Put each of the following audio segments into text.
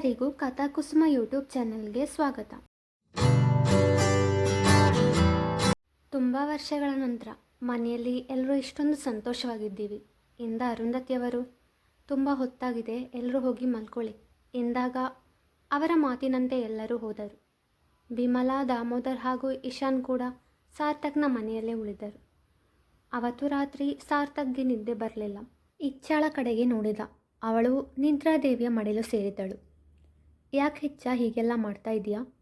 ಎಲ್ಲರಿಗೂ ಕಥಾಕುಸುಮ ಯೂಟ್ಯೂಬ್ ಚಾನೆಲ್ಗೆ ಸ್ವಾಗತ. ತುಂಬ ವರ್ಷಗಳ ನಂತರ ಮನೆಯಲ್ಲಿ ಎಲ್ಲರೂ ಇಷ್ಟೊಂದು ಸಂತೋಷವಾಗಿದ್ದೀವಿ. ಎಂದ ಅರುಂಧತಿಯವರು, ತುಂಬ ಹೊತ್ತಾಗಿದೆ ಎಲ್ಲರೂ ಹೋಗಿ ಮಲ್ಕೊಳ್ಳಿ. ಎಂದಾಗ ಅವರ ಮಾತಿನಂತೆ ಎಲ್ಲರೂ ಹೋದರು. ಬಿಮಲಾ ದಾಮೋದರ್ ಹಾಗೂ ಇಶಾನ್ ಕೂಡ ಸಾರ್ಥಕ್ನ ಮನೆಯಲ್ಲೇ ಉಳಿದರು. ಅವತ್ತು ರಾತ್ರಿ ಸಾರ್ಥಕ್ಗೆ ನಿದ್ದೆ ಬರಲಿಲ್ಲ. ಇಚ್ಛಾಳ ಕಡೆಗೆ ನೋಡಿದ. ಅವಳು ನಿದ್ರಾದೇವಿಯ ಮಡಿಲು ಸೇರಿದ್ದಳು ಯಾಕೆ ಹೆಚ್ಚ ಹೀಗೆಲ್ಲ ಮಾಡ್ತಾ ಇದೀಯಾ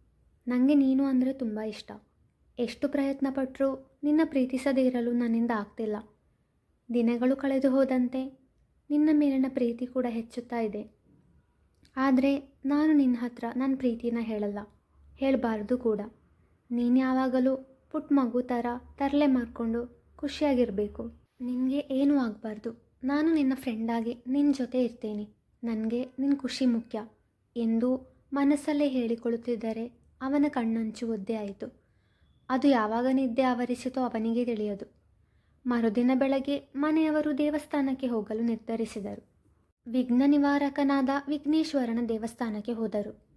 ನನಗೆ ನೀನು ಅಂದರೆ ತುಂಬ ಇಷ್ಟ. ಎಷ್ಟು ಪ್ರಯತ್ನ ಪಟ್ಟರೂ ನಿನ್ನ ಪ್ರೀತಿಸದೇ ಇರಲು ನನ್ನಿಂದ ಆಗ್ತಿಲ್ಲ. ದಿನಗಳು ಕಳೆದು ಹೋದಂತೆ ನಿನ್ನ ಮೇಲಿನ ಪ್ರೀತಿ ಕೂಡ ಹೆಚ್ಚುತ್ತಾ ಇದೆ. ಆದರೆ ನಾನು ನಿನ್ನ ಹತ್ರ ನನ್ನ ಪ್ರೀತಿನ ಹೇಳಲ್ಲ. ಹೇಳಬಾರ್ದು ಕೂಡ. ನೀನು ಯಾವಾಗಲೂ ಪುಟ್ಟ ಮಗು ಥರ ತರಲೆ ಮಾಡಿಕೊಂಡು ಖುಷಿಯಾಗಿರಬೇಕು. ನಿನಗೆ ಏನೂ ಆಗಬಾರ್ದು. ನಾನು ನಿನ್ನ ಫ್ರೆಂಡಾಗಿ ನಿನ್ನ ಜೊತೆ ಇರ್ತೇನೆ. ನನಗೆ ನಿನ್ನ ಖುಷಿ ಮುಖ್ಯ. ಎಂದು ಮನಸ್ಸಲ್ಲೇ ಹೇಳಿಕೊಳ್ಳುತ್ತಿದ್ದರೆ ಅವನ ಕಣ್ಣಂಚು ಒದ್ದೆ ಆಯಿತು. ಅದು ಯಾವಾಗ ನಿದ್ದೆ ಆವರಿಸಿತೋ ಅವನಿಗೆ ತಿಳಿಯದು. ಮರುದಿನ ಬೆಳಗ್ಗೆ ಮನೆಯವರು ದೇವಸ್ಥಾನಕ್ಕೆ ಹೋಗಲು ನಿರ್ಧರಿಸಿದರು. ವಿಘ್ನ ನಿವಾರಕನಾದ ವಿಘ್ನೇಶ್ವರನ ದೇವಸ್ಥಾನಕ್ಕೆ ಹೋದರು.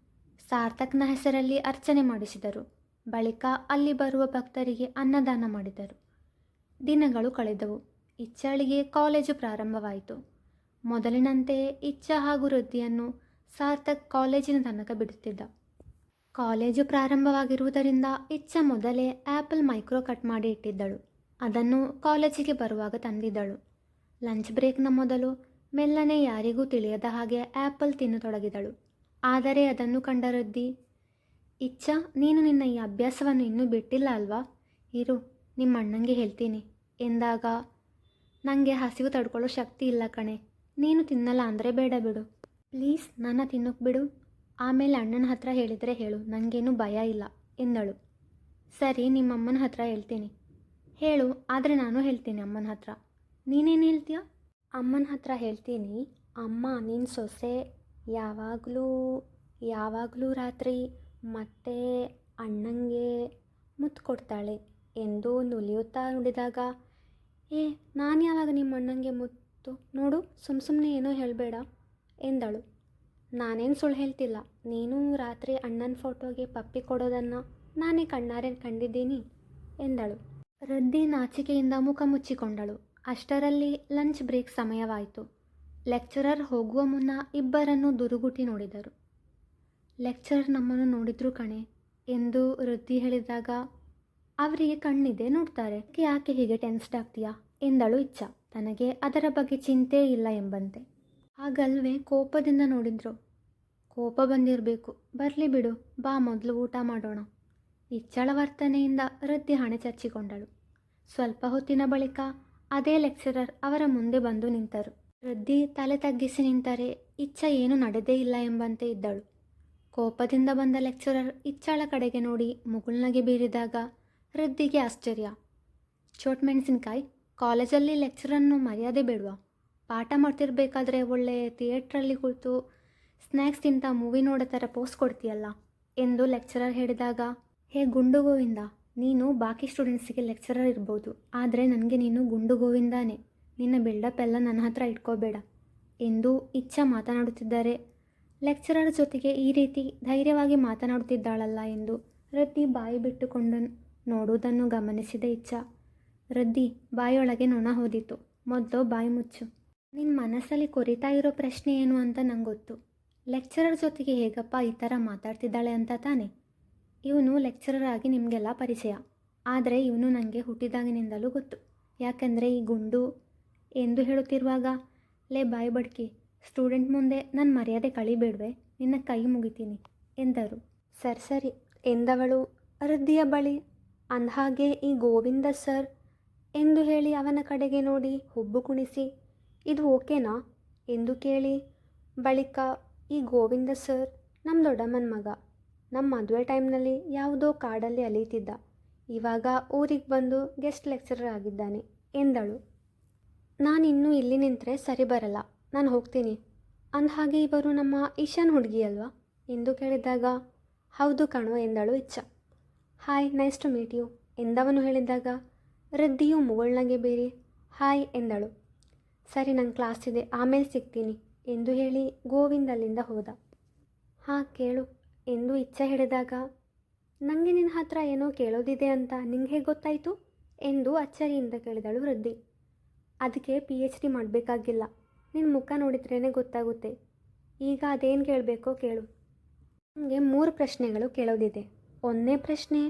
ಸಾರ್ಥಕ್ನ ಹೆಸರಲ್ಲಿ ಅರ್ಚನೆ ಮಾಡಿಸಿದರು. ಬಳಿಕ ಅಲ್ಲಿ ಬರುವ ಭಕ್ತರಿಗೆ ಅನ್ನದಾನ ಮಾಡಿದರು. ದಿನಗಳು ಕಳೆದವು. ಇಚ್ಛಳಿಗೆ ಕಾಲೇಜು ಪ್ರಾರಂಭವಾಯಿತು. ಮೊದಲಿನಂತೆಯೇ ಇಚ್ಛ ಹಾಗೂ ವೃದ್ಧಿಯನ್ನು ಸಾರ್ಥಕ್ ಕಾಲೇಜಿನ ತನಕ ಬಿಡುತ್ತಿದ್ದ. ಕಾಲೇಜು ಪ್ರಾರಂಭವಾಗಿರುವುದರಿಂದ ಇಚ್ಛ ಮೊದಲೇ ಆ್ಯಪಲ್ ಮೈಕ್ರೋ ಕಟ್ ಮಾಡಿ ಇಟ್ಟಿದ್ದಳು. ಅದನ್ನು ಕಾಲೇಜಿಗೆ ಬರುವಾಗ ತಂದಿದ್ದಳು. ಲಂಚ್ ಬ್ರೇಕ್ನ ಮೊದಲು ಮೆಲ್ಲನೆ ಯಾರಿಗೂ ತಿಳಿಯದ ಹಾಗೆ ಆ್ಯಪಲ್ ತಿನ್ನತೊಡಗಿದಳು ಆದರೆ ಅದನ್ನು ಕಂಡ ರದ್ದಿ ಇಚ್ಛ, ನೀನು ನಿನ್ನ ಈ ಅಭ್ಯಾಸವನ್ನು ಇನ್ನೂ ಬಿಟ್ಟಿಲ್ಲ ಅಲ್ವಾ? ಇರು, ನಿಮ್ಮ ಅಣ್ಣಂಗೆ ಹೇಳ್ತೀನಿ. ಎಂದಾಗ ನನಗೆ ಹಸಿವು ತಡ್ಕೊಳ್ಳೋ ಶಕ್ತಿ ಇಲ್ಲ ಕಣೆ. ನೀನು ತಿನ್ನಲ್ಲ ಅಂದರೆ ಬೇಡ ಬಿಡು. ಪ್ಲೀಸ್ ನನ್ನ ತಿನ್ನೋಕೆ ಬಿಡು. ಆಮೇಲೆ ಅಣ್ಣನ ಹತ್ರ ಹೇಳಿದರೆ ಹೇಳು ನನಗೇನು ಭಯ ಇಲ್ಲ ಎಂದಳು. ಸರಿ, ನಿಮ್ಮಮ್ಮನ ಹತ್ರ ಹೇಳ್ತೀನಿ. ಹೇಳು, ಆದರೆ ನಾನು ಹೇಳ್ತೀನಿ ಅಮ್ಮನ ಹತ್ರ. ನೀನೇನು ಹೇಳ್ತೀಯ? ಅಮ್ಮನ ಹತ್ರ ಹೇಳ್ತೀನಿ, ಅಮ್ಮ ನಿನ್ನ ಸೊಸೆ ಯಾವಾಗಲೂ ಯಾವಾಗಲೂ ರಾತ್ರಿ ಮತ್ತೆ ಅಣ್ಣಂಗೆ ಮುತ್ತು ಕೊಡ್ತಾಳೆ ಎಂದು ನುಲಿಯುತ್ತಾ ನುಡಿದಾಗ, ಏ, ನಾನು ಯಾವಾಗ ನಿಮ್ಮ ಅಣ್ಣಂಗೆ ಮುತ್ತು? ನೋಡು ಸುಮ್ಮ ಸುಮ್ಮನೆ ಏನೋ ಹೇಳಬೇಡ. ಎಂದಳು. ನಾನೇನು ಸುಳ್ಳು ಹೇಳ್ತಿಲ್ಲ. ನೀನು ರಾತ್ರಿ ಅಣ್ಣನ ಫೋಟೋಗೆ ಪಪ್ಪಿ ಕೊಡೋದನ್ನು ನಾನೇ ಕಣ್ಣಾರೆ ಕಂಡಿದ್ದೀನಿ ಎಂದಳು. ರದ್ದಿ ನಾಚಿಕೆಯಿಂದ ಮುಖ ಮುಚ್ಚಿಕೊಂಡಳು. ಅಷ್ಟರಲ್ಲಿ ಲಂಚ್ ಬ್ರೇಕ್ ಸಮಯವಾಯಿತು. ಲೆಕ್ಚರರ್ ಹೋಗುವ ಮುನ್ನ ಇಬ್ಬರನ್ನು ದುರುಗುಟಿ ನೋಡಿದರು. ಲೆಕ್ಚರರ್ ನಮ್ಮನ್ನು ನೋಡಿದ್ರು ಕಣೆ ಎಂದು ವೃದ್ಧಿ ಹೇಳಿದಾಗ, ಅವರಿಗೆ ಕಣ್ಣಿದೆ ನೋಡ್ತಾರೆ. ಯಾಕೆ ಹೀಗೆ ಟೆನ್ಸ್ಡ್ ಆಗ್ತೀಯಾ? ಎಂದಳು ಇಚ್ಛ. ತನಗೆ ಅದರ ಬಗ್ಗೆ ಚಿಂತೆ ಇಲ್ಲ ಎಂಬಂತೆ. ಹಾಗಲ್ವೇ ಕೋಪದಿಂದ ನೋಡಿದ್ರು. ಕೋಪ ಬಂದಿರಬೇಕು. ಬರಲಿ ಬಿಡು, ಬಾ ಮೊದಲು ಊಟ ಮಾಡೋಣ. ಇಚ್ಚಳ ವರ್ತನೆಯಿಂದ ವೃದ್ಧಿ ಹಣೆ ಚಚ್ಚಿಕೊಂಡಳು. ಸ್ವಲ್ಪ ಹೊತ್ತಿನ ಬಳಿಕ ಅದೇ ಲೆಕ್ಚರರ್ ಅವರ ಮುಂದೆ ಬಂದು ನಿಂತರು. ವೃದ್ಧಿ ತಲೆ ತಗ್ಗಿಸಿ ನಿಂತರೆ ಇಚ್ಛ ಏನು ನಡೆದೇ ಇಲ್ಲ ಎಂಬಂತೆ ಇದ್ದಳು. ಕೋಪದಿಂದ ಬಂದ ಲೆಕ್ಚರರ್ ಇಚ್ಚಳ ಕಡೆಗೆ ನೋಡಿ ಮುಗುಳ್ನಗೆ ಬೀರಿದಾಗ ವೃದ್ಧಿಗೆ ಆಶ್ಚರ್ಯ. ಚೋಟ್ ಮೆಣಸಿನ್ಕಾಯಿ, ಕಾಲೇಜಲ್ಲಿ ಲೆಕ್ಚರನ್ನು ಮರ್ಯಾದೆ ಬೇಡವಾ? ಪಾಠ ಮಾಡ್ತಿರ್ಬೇಕಾದ್ರೆ ಒಳ್ಳೆ ಥಿಯೇಟ್ರಲ್ಲಿ ಕುಳಿತು ಸ್ನ್ಯಾಕ್ಸ್ ತಿಂತ ಮೂವಿ ನೋಡೋ ಥರ ಪೋಸ್ಟ್ ಕೊಡ್ತೀಯಲ್ಲ ಎಂದು ಲೆಕ್ಚರರ್ ಹೇಳಿದಾಗ, ಹೇ ಗುಂಡು ಗೋವಿಂದ, ನೀನು ಬಾಕಿ ಸ್ಟೂಡೆಂಟ್ಸಿಗೆ ಲೆಕ್ಚರರ್ ಇರ್ಬೋದು, ಆದರೆ ನನಗೆ ನೀನು ಗುಂಡು ಗೋವಿಂದಾನೆ. ನಿನ್ನ ಬಿಲ್ಡಪ್ ಎಲ್ಲ ನನ್ನ ಹತ್ರ ಇಟ್ಕೋಬೇಡ ಎಂದು ಇಚ್ಛ ಮಾತನಾಡುತ್ತಿದ್ದಾರೆ. ಲೆಕ್ಚರರ್ ಜೊತೆಗೆ ಈ ರೀತಿ ಧೈರ್ಯವಾಗಿ ಮಾತನಾಡುತ್ತಿದ್ದಾಳಲ್ಲ ಎಂದು ರದ್ದಿ ಬಾಯಿ ಬಿಟ್ಟುಕೊಂಡು ನೋಡುವುದನ್ನು ಗಮನಿಸಿದ ಇಚ್ಛ. ರದ್ದಿ, ಬಾಯಿಯೊಳಗೆ ನೊಣ ಹೋದಿತು. ಮೊದಲು ಬಾಯಿ ಮುಚ್ಚು. ನಿನ್ನ ಮನಸ್ಸಲ್ಲಿ ಕೊರಿತಾ ಇರೋ ಪ್ರಶ್ನೆ ಏನು ಅಂತ ನಂಗೆ ಗೊತ್ತು. ಲೆಕ್ಚರರ್ ಜೊತೆಗೆ ಹೇಗಪ್ಪ ಈ ಥರ ಮಾತಾಡ್ತಿದ್ದಾಳೆ ಅಂತ ತಾನೆ? ಇವನು ಲೆಕ್ಚರರ್ ಆಗಿ ನಿಮಗೆಲ್ಲ ಪರಿಚಯ. ಆದರೆ ಇವನು ನನಗೆ ಹುಟ್ಟಿದಾಗಿನಿಂದಲೂ ಗೊತ್ತು. ಯಾಕಂದರೆ ಈ ಗುಂಡು ಎಂದು ಹೇಳುತ್ತಿರುವಾಗ, ಲೇ ಬಾಯಿ ಬಡ್ಕಿ, ಸ್ಟೂಡೆಂಟ್ ಮುಂದೆ ನನ್ನ ಮರ್ಯಾದೆ ಕಳಿಬೇಡ್ವೆ, ನಿನ್ನ ಕೈ ಮುಗಿತೀನಿ, ಎಂದರು. ಸರ್, ಸರಿ, ಎಂದವಳು. ವೃದ್ಧಿಯ ಬಳಿ, ಅಂದಹಾಗೆ ಈ ಗೋವಿಂದ ಸರ್, ಎಂದು ಹೇಳಿ ಅವನ ಕಡೆಗೆ ನೋಡಿ ಹುಬ್ಬು ಕುಣಿಸಿ ಇದು ಓಕೆನಾ? ಎಂದು ಕೇಳಿ. ಬಳಿಕ, ಈ ಗೋವಿಂದ ಸರ್ ನಮ್ಮ ದೊಡ್ಡಮ್ಮನ ಮಗ. ನಮ್ಮ ಮದುವೆ ಟೈಮ್ನಲ್ಲಿ ಯಾವುದೋ ಕಾಡಲ್ಲಿ ಅಲೀತಿದ್ದ. ಇವಾಗ ಊರಿಗೆ ಬಂದು ಗೆಸ್ಟ್ ಲೆಕ್ಚರರ್ ಆಗಿದ್ದಾನೆ, ಎಂದಳು. ನಾನು ಇನ್ನೂ ಇಲ್ಲಿ ನಿಂತರೆ ಸರಿ ಬರಲ್ಲ, ನಾನು ಹೋಗ್ತೀನಿ. ಅಂದಹಾಗೆ ಇವರು ನಮ್ಮ ಈಶಾನ್ ಹುಡುಗಿ ಅಲ್ವಾ? ಎಂದು ಕೇಳಿದಾಗ, ಹೌದು ಕಣೋ, ಎಂದಳು Ichha. Hi, nice to meet you, ಎಂದವನು ಹೇಳಿದಾಗ, ರದ್ದಿಯು ಮುಗುಳ್ನಗೆ ಬೇರೆ, ಹಾಯ್, ಎಂದಳು. ಸರಿ ನನ್ನ ಕ್ಲಾಸ್ ಇದೆ. ಆಮೇಲೆ ಸಿಗ್ತೀನಿ. ಎಂದು ಹೇಳಿ ಗೋವಿಂದ್ ಅಲ್ಲಿಂದ ಹೋದ. ಹಾಂ, ಕೇಳು. ಎಂದು ಇಚ್ಛೆ ಹಿಡಿದಾಗ ನನಗೆ ನಿನ್ನ ಹತ್ರ ಏನೋ ಕೇಳೋದಿದೆ ಅಂತ ನಿಂಗೆ ಹೇಗೆ ಗೊತ್ತಾಯಿತು? ಎಂದು ಅಚ್ಚರಿಯಿಂದ ಕೇಳಿದಳು ವೃದ್ಧಿ. ಅದಕ್ಕೆ ಪಿ ಎಚ್ ಡಿ ಮಾಡಬೇಕಾಗಿಲ್ಲ. ನಿನ್ನ ಮುಖ ನೋಡಿದ್ರೇ ಗೊತ್ತಾಗುತ್ತೆ. ಈಗ ಅದೇನು ಕೇಳಬೇಕೋ ಕೇಳು. ನನಗೆ ಮೂರು ಪ್ರಶ್ನೆಗಳು ಕೇಳೋದಿದೆ. ಒಂದನೇ ಪ್ರಶ್ನೆ,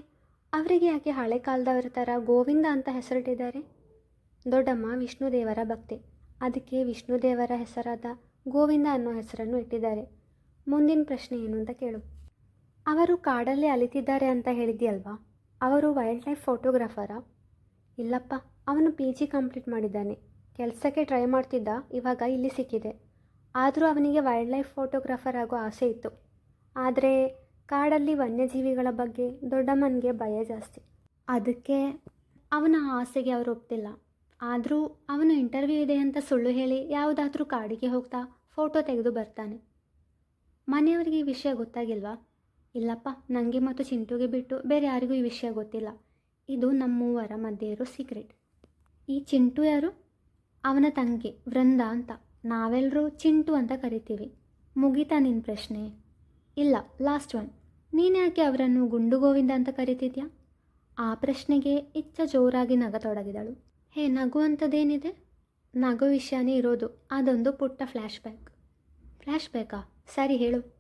ಅವರಿಗೆ ಯಾಕೆ ಹಳೆ ಕಾಲದವರ ಥರ ಗೋವಿಂದ ಅಂತ ಹೆಸರಿಟ್ಟಿದ್ದಾರೆ? ದೊಡ್ಡಮ್ಮ ವಿಷ್ಣುದೇವರ ಭಕ್ತೆ. ಅದಕ್ಕೆ ವಿಷ್ಣುದೇವರ ಹೆಸರಾದ ಗೋವಿಂದ ಅನ್ನೋ ಹೆಸರನ್ನು ಇಟ್ಟಿದ್ದಾರೆ. ಮುಂದಿನ ಪ್ರಶ್ನೆ ಏನು ಅಂತ ಕೇಳು. ಅವರು ಕಾಡಲ್ಲಿ ಅಲಿತಿದ್ದಾರೆ ಅಂತ ಹೇಳಿದ್ಯಲ್ವಾ? ಅವರು ವೈಲ್ಡ್ ಲೈಫ್ ಫೋಟೋಗ್ರಾಫರಾ? ಇಲ್ಲಪ್ಪ, ಅವನು ಪಿ ಜಿ ಕಂಪ್ಲೀಟ್ ಮಾಡಿದ್ದಾನೆ. ಕೆಲಸಕ್ಕೆ ಟ್ರೈ ಮಾಡ್ತಿದ್ದ, ಇವಾಗ ಇಲ್ಲಿ ಸಿಕ್ಕಿದೆ. ಆದರೂ ಅವನಿಗೆ ವೈಲ್ಡ್ ಲೈಫ್ ಫೋಟೋಗ್ರಾಫರ್ ಆಗೋ ಆಸೆ ಇತ್ತು. ಆದರೆ ಕಾಡಲ್ಲಿ ವನ್ಯಜೀವಿಗಳ ಬಗ್ಗೆ ದೊಡ್ಡಮ್ಮನಿಗೆ ಭಯ ಜಾಸ್ತಿ. ಅದಕ್ಕೆ ಅವನ ಆಸೆಗೆ ಅವರು ಒಪ್ತಿಲ್ಲ. ಆದರೂ ಅವನು ಇಂಟರ್ವ್ಯೂ ಇದೆ ಅಂತ ಸುಳ್ಳು ಹೇಳಿ ಯಾವುದಾದ್ರೂ ಕಾಡಿಗೆ ಹೋಗ್ತಾ ಫೋಟೋ ತೆಗೆದು ಬರ್ತಾನೆ. ಮನೆಯವರಿಗೆ ಈ ವಿಷಯ ಗೊತ್ತಾಗಿಲ್ವಾ? ಇಲ್ಲಪ್ಪ ನನಗೆ ಮತ್ತು ಚಿಂಟುಗೆ ಬಿಟ್ಟು ಬೇರೆ ಯಾರಿಗೂ ಈ ವಿಷಯ ಗೊತ್ತಿಲ್ಲ. ಇದು ನಮ್ಮ ಮೂವರ ಮಧ್ಯೆ ಇರೋ ಸೀಕ್ರೆಟ್ ಈ ಚಿಂಟು ಯಾರು? ಅವನ ತಂಗಿ, ವೃಂದ ಅಂತ. ನಾವೆಲ್ಲರೂ ಚಿಂಟು ಅಂತ ಕರಿತೀವಿ. ಮುಗೀತಾ ನಿನ್ನ ಪ್ರಶ್ನೆ? ಇಲ್ಲ ಲಾಸ್ಟ್ ಒನ್ ನೀನು ಯಾಕೆ ಅವರನ್ನು ಗುಂಡು ಗೋವಿಂದ ಅಂತ ಕರಿತಿದ್ಯಾ? ಆ ಪ್ರಶ್ನೆಗೆ ಇಚ್ಛ ಜೋರಾಗಿ ನಗತೊಡಗಿದಳು. ಹೇ ನಗು ಅಂಥದ್ದೇನಿದೆ ನಗು ವಿಷಯನೇ ಇರೋದು. ಅದೊಂದು ಪುಟ್ಟ ಫ್ಲ್ಯಾಶ್ ಬ್ಯಾಕ್. ಫ್ಲ್ಯಾಶ್ ಬ್ಯಾಕಾ? ಸರಿ ಹೇಳು.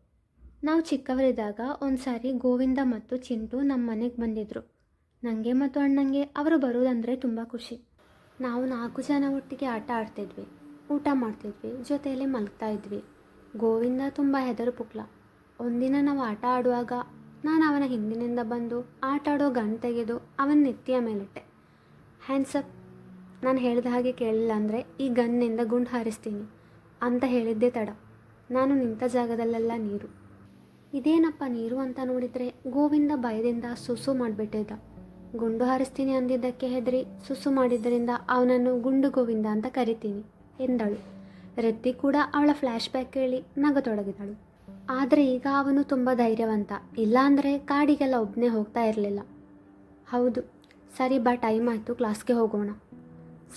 ನಾವು ಚಿಕ್ಕವರಿದ್ದಾಗ ಒಂದು ಸಾರಿ ಗೋವಿಂದ ಮತ್ತು ಚಿಂಟು ನಮ್ಮ ಮನೆಗೆ ಬಂದಿದ್ದರು ನನಗೆ ಮತ್ತು ಅಣ್ಣಂಗೆ ಅವರು ಬರೋದಂದರೆ ತುಂಬ ಖುಷಿ. ನಾವು ನಾಲ್ಕು ಜನ ಒಟ್ಟಿಗೆ ಆಟ ಆಡ್ತಿದ್ವಿ. ಊಟ ಮಾಡ್ತಿದ್ವಿ. ಜೊತೆಯಲ್ಲಿ ಮಲಗ್ತಾ ಇದ್ವಿ. ಗೋವಿಂದ ತುಂಬ ಹೆದರು ಪುಕ್ಲ. ಒಂದಿನ ನಾವು ಆಟ ಆಡುವಾಗ ನಾನು ಅವನ ಹಿಂದಿನಿಂದ ಬಂದು ಆಟ ಆಡೋ ಗನ್ ತೆಗೆದು ಅವನ ನೆತ್ತಿಯ ಮೇಲಿಟ್ಟೆ. ಹ್ಯಾಂಡ್ಸಪ್ ನಾನು ಹೇಳಿದ ಹಾಗೆ ಕೇಳಿಲ್ಲ ಅಂದರೆ ಈ ಗನ್ನಿಂದ ಗುಂಡು ಹಾರಿಸ್ತೀನಿ ಅಂತ ಹೇಳಿದ್ದೆ ತಡ. ನಾನು ನಿಂತ ಜಾಗದಲ್ಲೆಲ್ಲ ನೀರು. ಇದೇನಪ್ಪ ನೀರು ಅಂತ ನೋಡಿದರೆ ಗೋವಿಂದ ಭಯದಿಂದ ಸುಸು ಮಾಡಿಬಿಟ್ಟಿದ್ದ ಗುಂಡು ಹಾರಿಸ್ತೀನಿ ಅಂದಿದ್ದಕ್ಕೆ ಹೆದರಿ ಸುಸು ಮಾಡಿದ್ದರಿಂದ ಅವನನ್ನು ಗುಂಡು ಗೋವಿಂದ ಅಂತ ಕರಿತೀನಿ ಎಂದಳು. ರೆದ್ದಿ ಕೂಡ ಅವಳ ಫ್ಲ್ಯಾಶ್ ಬ್ಯಾಕ್ ಕೇಳಿ ನಗತೊಡಗಿದಳು. ಆದರೆ ಈಗ ಅವನು ತುಂಬ ಧೈರ್ಯವಂತ. ಇಲ್ಲಾಂದರೆ ಕಾಡಿಗೆಲ್ಲ ಒಬ್ಬನೇ ಹೋಗ್ತಾ ಇರಲಿಲ್ಲ. ಹೌದು, ಸರಿ ಬಾ, ಟೈಮ್ ಆಯಿತು, ಕ್ಲಾಸ್ಗೆ ಹೋಗೋಣ.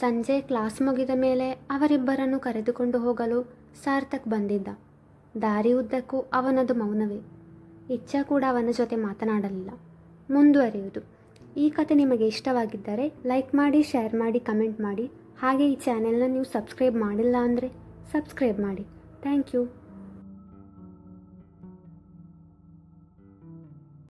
ಸಂಜೆ ಕ್ಲಾಸ್ ಮುಗಿದ ಮೇಲೆ ಅವರಿಬ್ಬರನ್ನು ಕರೆದುಕೊಂಡು ಹೋಗಲು ಸಾರ್ಥಕ್ ಬಂದಿದ್ದ. ದಾರಿ ಉದ್ದಕ್ಕೂ ಅವನದು ಮೌನವೇ. ಇಚ್ಛಾ ಕೂಡ ಅವನ ಜೊತೆ ಮಾತನಾಡಲಿಲ್ಲ. ಮುಂದುವರಿಯುವುದು. ಈ ಕತೆ ನಿಮಗೆ ಇಷ್ಟವಾಗಿದ್ದರೆ ಲೈಕ್ ಮಾಡಿ, ಶೇರ್ ಮಾಡಿ, ಕಮೆಂಟ್ ಮಾಡಿ. ಹಾಗೆ ಈ ಚಾನೆಲ್ನ ನೀವು ಸಬ್ಸ್ಕ್ರೈಬ್ ಮಾಡಿಲ್ಲ ಅಂದರೆ ಸಬ್ಸ್ಕ್ರೈಬ್ ಮಾಡಿ. Thank you.